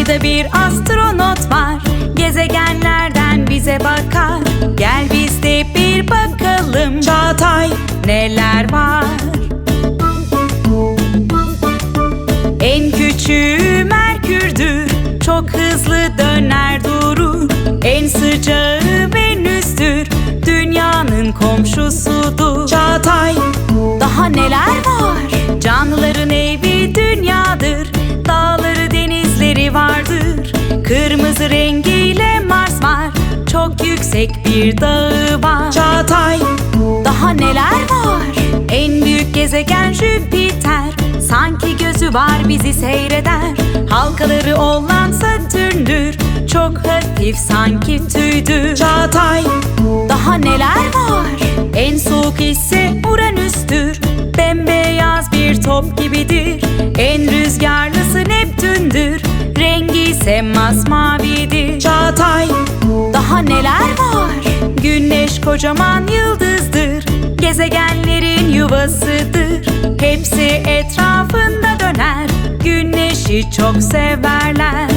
Ayda bir astronot var. Gezegenlerden bize bakar. Gel biz de bir bakalım. Çağatay neler var? En küçüğü Merkür'dür. Çok hızlı döner durur. En sıcağı Venüs'tür. Dünyanın komşusudur. Çağatay Daha neler var Kırmızı rengiyle Mars var. Çok yüksek bir dağı var. Çağatay. Daha neler var? En büyük gezegen Jüpiter. Sanki gözü var bizi seyreder. Halkaları olan Satürn'dür Çok hafif sanki tüydür. Çağatay. Daha neler var? En soğuk ise Uranüs'tür. Bembeyaz bir top gibidir. En rüzgarlısı Neptün'dür. Rengi ise masmavidir Çağatay. Daha neler var? Güneş kocaman yıldızdır. Gezegenlerin yuvasıdır. Hepsi etrafında döner. Güneşi çok severler